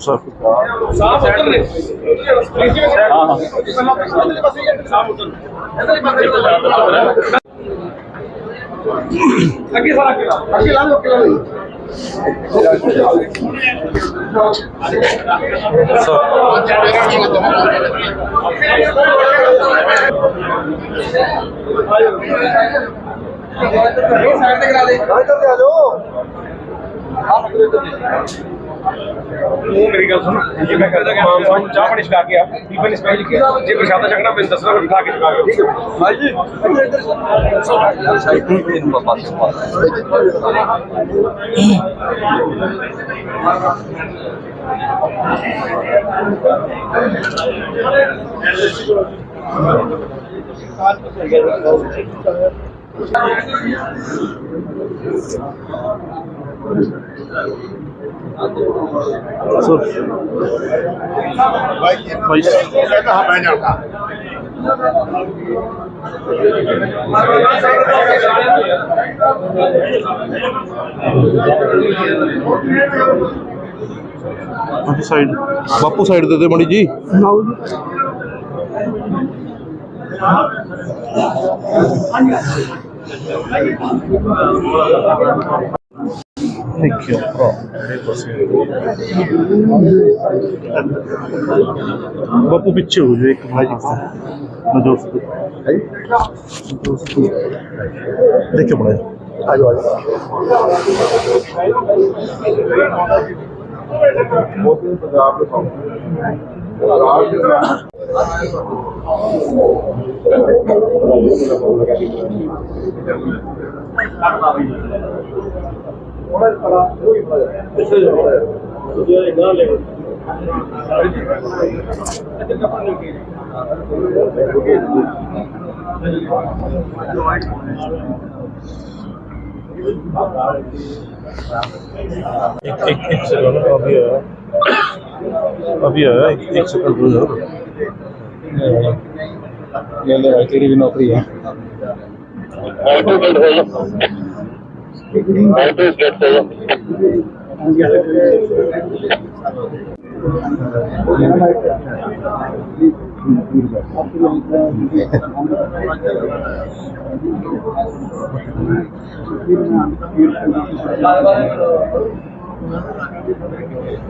ਸਾਫ਼ ਉਤਰ ਨੇ ਹਾਂ ਹਾਂ। ਸਾਫ਼ ਉਤਰ ਅੱਗੇ ਸਾਰਾ ਅੱਗੇ ਲਾ। ਅੱਗੇ ਲਾ ਅੱਗੇ ਲਾ ਸਾਈਡ ਤੇ ਕਰਾ ਦੇ ਉਹ ਮੇਰੀ ਗੱਲ ਸੁਣ ਜੇ ਮੈਂ ਕਹਿੰਦਾ ਕਿ ਮਾਮ ਸਾਹਿਬ ਨੂੰ ਚਾਹ ਪਾਣੀ ਛਕਾ ਕੇ ਆ ਟੀਫਨ ਸਪੈਸ਼ਲ ਕੀ ਜੇ ਪ੍ਰਸ਼ਾਦਾ ਛਕਣਾ ਪੈਂਦਾ ਦੱਸਣਾ ਫਿਰ ਖਾ ਕੇ ਛਕਾ ਕੇ ਠੀਕ ਹੈ ਹਾਂਜੀ ਸਾਈਡ ਬਾਪੂ ਸਾਈਡ ਦੇ ਦੇ ਮਣੀ ਜੀ। ਨਾਉ ਜੀ। ਦੇਖਿਓ ਭਰਾ ਬਾਪੂ ਪਿੱਛੇ ਹੋ ਜਾਓ ਇੱਕ ਮਿੰਟ ਮਜੋਸ ਦੇਖਿਓ ਬੜਾ एक एक एक सेकंड अभी आया अभी आया एक एक सेकंड रुक जाओ ले ले भाई तेरी भी नौकरी है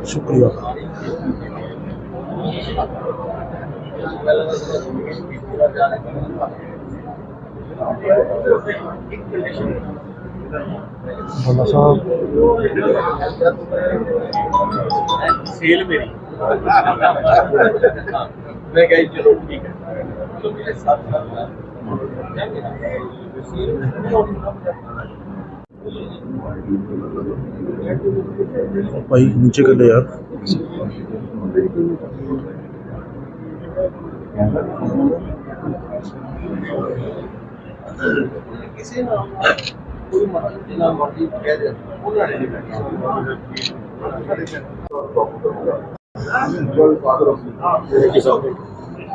ਸ਼ੁਕਰੀਆ। ਬੰਦਾ ਸਾਹਿਬ। ਸੇਲ ਮੇਰੀ। ਮੈਂ ਕਹੀ ਚਲੋ ਠੀਕ ਹੈ। ਚਲੋ ਮੇਰੇ ਸਾਥ ਸਾਥ भाई नीचे कर ले यार। ਕਿਸੇ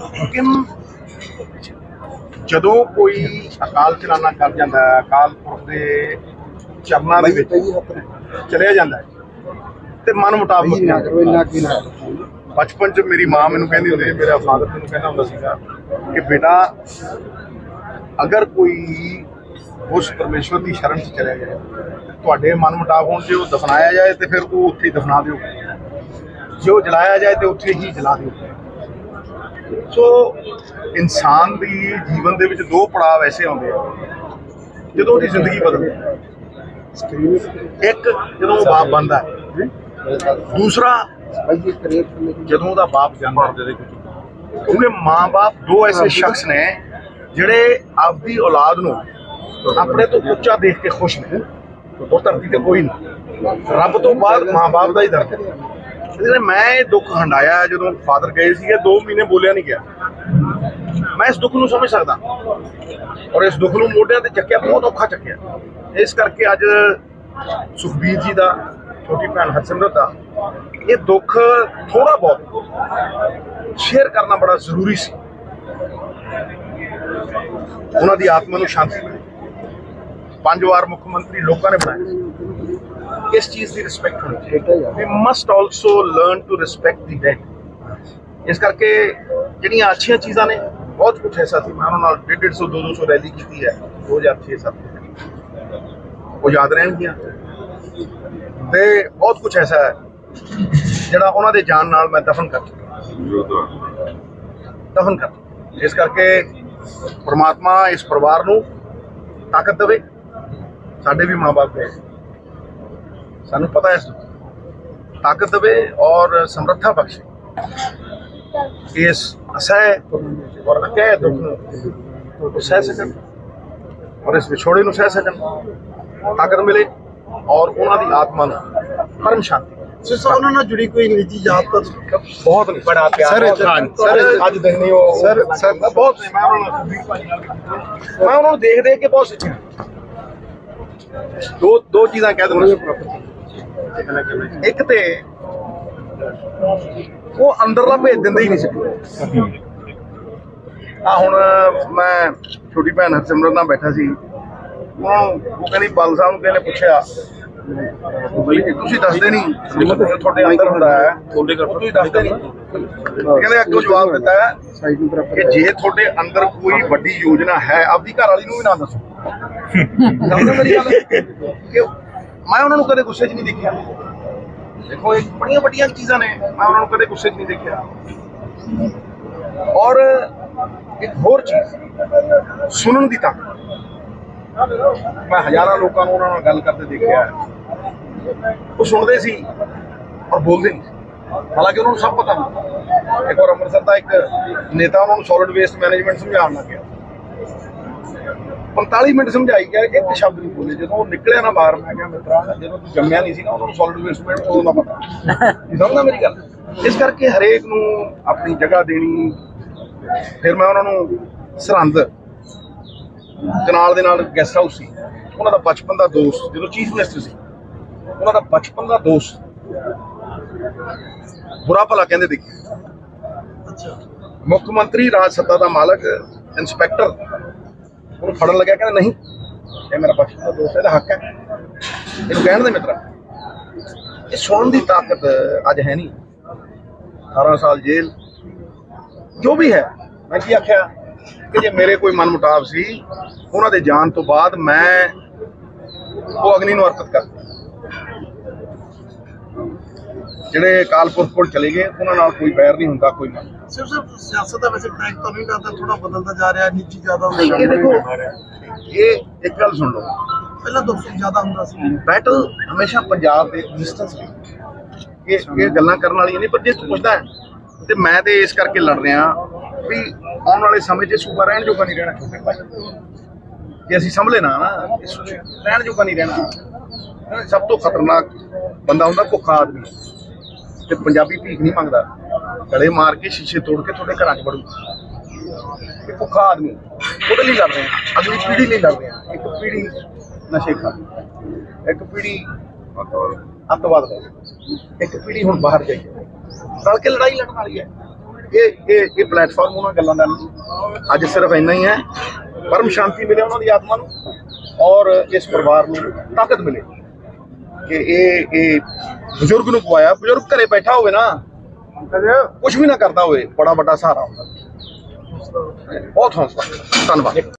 ਲੇਕਿਨ ਜਦੋਂ ਕੋਈ ਅਕਾਲ ਚਲਾਣਾ ਕਰ ਜਾਂਦਾ ਹੈ ਅਕਾਲ ਪੁਰਖ ਦੇ ਚਰਨਾਂ ਦੇ ਵਿੱਚ ਚਲਿਆ ਜਾਂਦਾ ਹੈ ਤੇ ਮਨ ਮੁਤਾਬਕ ਬਚਪਨ ਚ ਮੇਰੀ ਮਾਂ ਮੈਨੂੰ ਕਹਿੰਦੀ ਹੁੰਦੀ ਸੀ ਮੇਰਾ ਫਾਦਰ ਮੈਨੂੰ ਕਹਿੰਦਾ ਹੁੰਦਾ ਸੀਗਾ ਕਿ ਬੇਟਾ ਅਗਰ ਕੋਈ ਉਸ ਪਰਮੇਸ਼ਵਰ ਦੀ ਸ਼ਰਨ 'ਚ ਚਲੇ ਜਾਏ ਤੁਹਾਡੇ ਮਨ ਮੁਤਾਬ ਹੋਣ ਜੇ ਉਹ ਦਫਨਾਇਆ ਜਾਏ ਤੇ ਫਿਰ ਉਹ ਉੱਥੇ ਹੀ ਦਫਨਾ ਦਿਓ। ਜੇ ਉਹ ਜਲਾਇਆ ਜਾਏ ਤੇ ਉੱਥੇ ਹੀ ਜਲਾ ਦਿਓ। ਸੋ ਇਨਸਾਨ ਦੀ ਜੀਵਨ ਦੇ ਵਿੱਚ ਦੋ ਪੜਾਅ ਐਸੇ ਆਉਂਦੇ ਆ। ਜਦੋਂ ਉਹਦੀ ਜ਼ਿੰਦਗੀ ਬਦਲਦੀ ਹੈ ਇੱਕ ਜਦੋਂ ਉਹ ਬਾਪ ਬਣਦਾ ਹੈ। ਦੂਸਰਾ, ਜਦੋਂ ਉਹਦਾ ਬਾਪ ਜਾਂਦਾ ਹੈ। ਕਿਉਂਕਿ ਮਾਂ-ਬਾਪ ਦੋ ਐਸੇ ਸ਼ਖਸ ਨੇ ਜਿਹੜੇ ਆਪਦੀ ਔਲਾਦ ਨੂੰ ਆਪਣੇ ਤੋਂ ਉੱਚਾ ਦੇਖ ਕੇ ਖੁਸ਼ ਨੇ। ਉਹ ਧਰਤੀ ਤੇ ਕੋਈ ਨਹੀਂ। ਰੱਬ ਤੋਂ ਬਾਅਦ ਮਾਂ-ਬਾਪ ਦਾ ਹੀ ਦਰਦ ਹੈ ਮੈਂ ਇਹ ਦੁੱਖ ਹੰਡਾਇਆ ਜਦੋਂ ਫਾਦਰ ਗਏ ਸੀਗੇ 2 ਮਹੀਨੇ ਬੋਲਿਆ ਨਹੀਂ ਗਿਆ। ਮੈਂ ਇਸ ਦੁੱਖ ਨੂੰ ਸਮਝ ਸਕਦਾ। ਔਰ ਇਸ ਦੁੱਖ ਨੂੰ ਮੋਢਿਆਂ ਤੇ ਚੱਕਿਆ, ਬਹੁਤ ਔਖਾ ਚੱਕਿਆ। ਇਸ ਕਰਕੇ ਅੱਜ ਸੁਖਬੀਰ ਜੀ ਦਾ, ਛੋਟੀ ਭੈਣ ਹਰਸਿਮਰਤ ਦਾ, ਇਹ ਦੁੱਖ ਥੋੜਾ ਬਹੁਤ ਸ਼ੇਅਰ ਕਰਨਾ ਬੜਾ ਜ਼ਰੂਰੀ ਸੀ। ਉਹਨਾਂ ਦੀ ਆਤਮਾ ਨੂੰ ਸ਼ਾਂਤੀ ਮਿਲੇ। ਪੰਜ ਵਾਰ ਮੁੱਖ ਮੰਤਰੀ ਲੋਕਾਂ ਨੇ ਬਣਾਇਆ ਇਸ ਚੀਜ਼ ਦੀ ਰਿਸਪੈਕਟ ਹੋਣੀ ਚਾਹੀਦੀ we must also learn to respect the dad ਇਸ ਕਰਕੇ ਜਿਹੜੀਆਂ ਅੱਛੀਆਂ ਚੀਜ਼ਾਂ ਨੇ ਬਹੁਤ ਕੁਝ ਐਸਾ ਸੀ ਮੈਂ ਉਹਨਾਂ ਨਾਲ 150 200 ਰੈਲੀ ਕੀਤੀ ਹੈ 2006 7 ਉਹ ਯਾਦ ਰਹਿਣਗੀਆਂ ਤੇ ਬਹੁਤ ਕੁਝ ਐਸਾ ਹੈ ਜਿਹੜਾ ਉਹਨਾਂ ਦੇ ਜਾਨ ਨਾਲ ਮੈਂ ਦਫਨ ਕਰ ਚੁੱਕਾ ਦਫਨ ਕਰ ਇਸ ਕਰਕੇ ਪ੍ਰਮਾਤਮਾ ਇਸ ਪਰਿਵਾਰ ਨੂੰ ਤਾਕਤ ਦੇਵੇ ਸਾਡੇ ਵੀ ਮਾਪੇ ਗਏ ਸਾਨੂੰ ਪਤਾ ਹੈ। ਤਾਕਤ ਦੇਵੇ ਔਰ ਸਮਰੱਥਾ ਬਖਸ਼ੇ। ਇਸ ਅਸਹਿ ਔਰ ਅਕਹਿ ਦੁੱਖ ਨੂੰ ਸਹਿ ਸਕਣ ਔਰ ਇਸ ਵਿਛੋੜੇ ਨੂੰ ਸਹਿ ਸਕਣ। ਤਾਕਤ ਮਿਲੇ ਔਰ ਉਹਨਾਂ ਦੀ ਆਤਮਾ ਨੂੰ ਪਰਮ ਸ਼ਾਂਤੀ ਸਰ ਸਰ ਉਹਨਾਂ ਨਾਲ ਜੁੜੀ ਕੋਈ ਅੰਗਰੇਜ਼ੀ ਯਾਦ ਤਾਂ ਬਹੁਤ ਬੜਾ ਪਿਆਰ ਸਰ, ਸਰ, ਅੱਜ ਦੇਖਦੇ ਹੋ। ਸਰ, ਸਰ, ਮੈਂ ਬਹੁਤ ਮੈਂ ਉਹਨਾਂ ਨੂੰ ਮੈਂ ਉਹਨਾਂ ਨੂੰ ਦੇਖ ਦੇਖ ਕੇ ਬਹੁਤ ਸਿੱਖਿਆ ਦੋ ਦੋ ਚੀਜ਼ਾਂ ਕਹਿ ਦਿੰਦਾ ਇੱਕ ਤੇ ਉਹ ਅੰਦਰਲਾ ਭੇਜ ਦਿੰਦੇ ਹੀ ਨਹੀਂ ਸੀ। ਆ ਹੁਣ ਮੈਂ ਛੋਟੀ ਭੈਣ ਹਰਸਿਮਰਤ ਨਾਲ ਬੈਠਾ ਸੀ। ਉਹਨਾਂ ਉਹ ਕਹਿੰਦੀ, ਬਲ ਸਾਹਿਬ ਨੂੰ ਕਹਿੰਦੇ ਪੁੱਛਿਆ? ਬਈ ਤੁਸੀਂ ਦੱਸਦੇ ਨਹੀਂ। ਤੁਹਾਡੇ ਅੰਦਰ ਹੁੰਦਾ ਹੈ। ਤੁਹਾਡੇ ਘਰ ਤੁਸੀਂ ਦੱਸਦੇ ਨਹੀਂ। ਕਹਿੰਦੇ, ਅੱਗੋਂ ਜਵਾਬ ਦਿੱਤਾ ਕਿ ਜੇ ਤੁਹਾਡੇ ਅੰਦਰ ਕੋਈ ਵੱਡੀ ਯੋਜਨਾ ਹੈ, ਆਪਦੀ ਘਰ ਵਾਲੀ ਨੂੰ ਵੀ ਨਾ ਦੱਸੋ। ਸਮਝੋ ਮੇਰੀ ਗੱਲ। ਕਿ ਮੈਂ ਉਹਨਾਂ ਨੂੰ ਕਦੇ ਗੁੱਸੇ 'ਚ ਨਹੀਂ ਦੇਖਿਆ। ਦੇਖੋ, ਇਹ ਬੜੀਆਂ ਵੱਡੀਆਂ ਚੀਜ਼ਾਂ ਨੇ, ਮੈਂ ਉਹਨਾਂ ਨੂੰ ਕਦੇ ਗੁੱਸੇ 'ਚ ਨਹੀਂ ਦੇਖਿਆ। ਔਰ ਇੱਕ ਹੋਰ ਚੀਜ਼, ਸੁਣਨ ਦੀ ਤਾਕਤ। ਮੈਂ ਹਜ਼ਾਰਾਂ ਲੋਕਾਂ ਨੂੰ ਉਹਨਾਂ ਨਾਲ ਗੱਲ ਕਰਦੇ ਦੇਖਿਆ। ਹੈ। ਉਹ ਸੁਣਦੇ ਸੀ ਔਰ ਬੋਲਦੇ ਨਹੀਂ ਹਾਲਾਂਕਿ ਉਹਨਾਂ ਨੂੰ ਸਭ ਪਤਾ ਹੁੰਦਾ ਇੱਕ ਵਾਰ ਅੰਮ੍ਰਿਤਸਰ ਦਾ ਇੱਕ ਨੇਤਾ, ਉਹਨਾਂ ਨੂੰ ਸੋਲਿਡ ਵੇਸਟ ਮੈਨੇਜਮੈਂਟ ਸਮਝਾਉਣ ਲੱਗ ਗਿਆ। 45 ਮਿੰਟ ਸਮਝਾਈ ਗਿਆ ਇੱਕ ਸ਼ਬਦ ਨਹੀਂ ਬੋਲੇ। ਜਦੋਂ ਉਹ ਨਿਕਲਿਆ ਨਾ ਬਾਹਰ ਮੈਂ ਕਿਹਾ ਮਿੱਤਰਾ ਜਦੋਂ ਤੂੰ ਜੰਮਿਆ ਨਹੀਂ ਸੀ ਨਾ ਉਹਨਾਂ ਨੂੰ ਸੋਲਿਡ ਵੇਸਟ ਮੈਨੇਜਮੈਂਟ ਉਦੋਂ ਦਾ ਪਤਾ। ਸਮਝਦਾ ਮੇਰੀ ਗੱਲ? ਇਸ ਕਰਕੇ ਹਰੇਕ ਨੂੰ ਆਪਣੀ ਜਗ੍ਹਾ ਦੇਣੀ ਫਿਰ ਮੈਂ ਉਹਨਾਂ ਨੂੰ ਸਰਹੰਦ ਤੇ ਨਾਲ ਦੇ ਨਾਲ ਗੈਸਟ ਹਾਊਸ ਸੀ। ਉਹਨਾਂ ਦਾ ਬਚਪਨ ਦਾ ਦੋਸਤ ਜਦੋਂ ਚੀਫ ਮਿਨਿਸਟਰ ਸੀ ਉਹਨਾਂ ਦਾ ਬਚਪਨ ਦਾ ਦੋਸਤ। ਬੁਰਾ ਭਲਾ ਕਹਿੰਦੇ ਦੇਖੀ ਮੁੱਖ ਮੰਤਰੀ ਰਾਜ ਸੱਤਾ ਦਾ ਮਾਲਕ ਇੰਸਪੈਕਟਰ ਉਹਨੂੰ ਫੜਨ ਲੱਗਿਆ, ਕਹਿੰਦਾ ਨਹੀਂ। ਇਹ ਮੇਰਾ ਬਚਪਨ ਦਾ ਦੋਸਤ ਹੈ, ਇਹਦਾ ਹੱਕ ਹੈ। ਇਹਨੂੰ ਕਹਿਣ ਦੇ ਮਿੱਤਰਾ, ਇਹ ਸੁਣਨ ਦੀ ਤਾਕਤ ਅੱਜ ਹੈ ਨਹੀਂ। 18 ਸਾਲ ਜੇਲ੍ਹ, ਜੋ ਵੀ ਹੈ, ਮੈਂ ਕੀ ਆਖਿਆ ਕਿ ਜੇ ਮੇਰੇ ਕੋਈ ਮਨ ਮੁਟਾਵ ਸੀ, ਉਹਨਾਂ ਦੇ ਜਾਣ ਤੋਂ ਬਾਅਦ ਮੈਂ ਉਹ ਅਗਨੀ ਨੂੰ ਅਰਪਿਤ ਕਰ ਜਿਹੜੇ ਕਾਲਪੁਰਖ ਕੋਲ ਚਲੇ ਗਏ, ਉਹਨਾਂ ਨਾਲ ਕੋਈ ਵੈਰ ਨਹੀਂ ਹੁੰਦਾ, ਕੋਈ ਮਨ। ਸਿਰਫ ਸਿਰਫ ਸਿਆਸਤ ਦਾ ਵੈਸੇ ਟਰੈਕ ਤਾਂ ਨਹੀਂ ਕਰਦਾ ਥੋੜਾ ਬਦਲਦਾ ਜਾ ਰਿਹਾ ਨੀਚੀ ਜ਼ਿਆਦਾ ਨਹੀਂ ਇਹ ਹੁੰਦਾ ਦੇਖੋ ਇਹ ਇੱਕ ਗੱਲ ਸੁਣ ਲਓ। ਪਹਿਲਾਂ 200 ਜ਼ਿਆਦਾ ਹੁੰਦਾ ਸੀ। ਬੈਟਲ ਹਮੇਸ਼ਾ ਪੰਜਾਬ ਦੇ ਡਿਸਟੈਂਸ ਲਈ। ਇਹ ਇਹ ਗੱਲਾਂ ਕਰਨ ਵਾਲੀਆਂ ਨਹੀਂ ਪਰ ਜੇ ਪੁੱਛਦਾ ਹੈ, ਤੇ ਮੈਂ ਤੇ ਇਸ ਕਰਕੇ ਲੜ ਰਿਹਾ ਵੀ ਆਉਣ ਵਾਲੇ ਸਮੇਂ 'ਚ ਸੂਬਾ ਰਹਿਣ ਜੋਗਾ ਨਹੀਂ ਰਹਿਣਾ। ਛੋਟੇ ਭਾਈ ਜੇ ਅਸੀਂ ਸੰਭਲੇ ਨਾ ਨਾ ਰਹਿਣ ਜੋਗਾ ਨਹੀਂ ਰਹਿਣਾ। ਸਭ ਤੋਂ ਖਤਰਨਾਕ ਬੰਦਾ ਹੁੰਦਾ ਭੁੱਖਾ ਆਦਮੀ। ਤੇ ਪੰਜਾਬੀ ਭੀਖ ਨਹੀਂ ਮੰਗਦਾ। ਗਲੇ ਮਾਰ ਕੇ ਸ਼ੀਸ਼ੇ ਤੋੜ ਕੇ ਤੁਹਾਡੇ ਘਰਾਂ 'ਚ ਵੜੂ। ਇਹ ਭੁੱਖਾ ਆਦਮੀ। ਉਹਦੇ ਲਈ ਲੜ ਰਹੇ। ਹਾਂ ਅਗਲੀ ਪੀੜ੍ਹੀ ਲਈ ਲੜ ਰਹੇ। ਹਾਂ ਇੱਕ ਪੀੜ੍ਹੀ ਨਸ਼ੇ ਖਾ ਇੱਕ ਪੀੜ੍ਹੀ ਅੱਤਵਾਦ ਇੱਕ ਪੀੜ੍ਹੀ ਹੁਣ ਬਾਹਰ ਜਾਈ ਹੈ। ਰਲ ਕੇ ਲੜਾਈ ਲੜਨ ਵਾਲੀ ਹੈ। ਇਹ ਇਹ ਇਹ ਪਲੇਟਫਾਰਮ ਉਹਨਾਂ ਗੱਲਾਂ ਦਾ ਨਹੀਂ। ਅੱਜ ਸਿਰਫ ਇੰਨਾ ਹੀ ਹੈ। ਪਰਮ ਸ਼ਾਂਤੀ ਮਿਲੇ ਉਹਨਾਂ ਦੀ ਆਤਮਾ ਨੂੰ। ਔਰ ਇਸ ਪਰਿਵਾਰ ਨੂੰ ਤਾਕਤ ਮਿਲੇ। ਕਿ ਇਹ ਇਹ ਬਜ਼ੁਰਗ ਨੂੰ ਪਵਾਇਆ ਬਜ਼ੁਰਗ ਘਰੇ ਬੈਠਾ ਹੋਵੇ ਨਾ ਕੁਝ ਵੀ ਨਾ ਕਰਦਾ ਹੋਵੇ ਬੜਾ ਵੱਡਾ ਸਹਾਰਾ ਹੁੰਦਾ। ਬਹੁਤ ਹੌਸਲਾ। ਧੰਨਵਾਦ।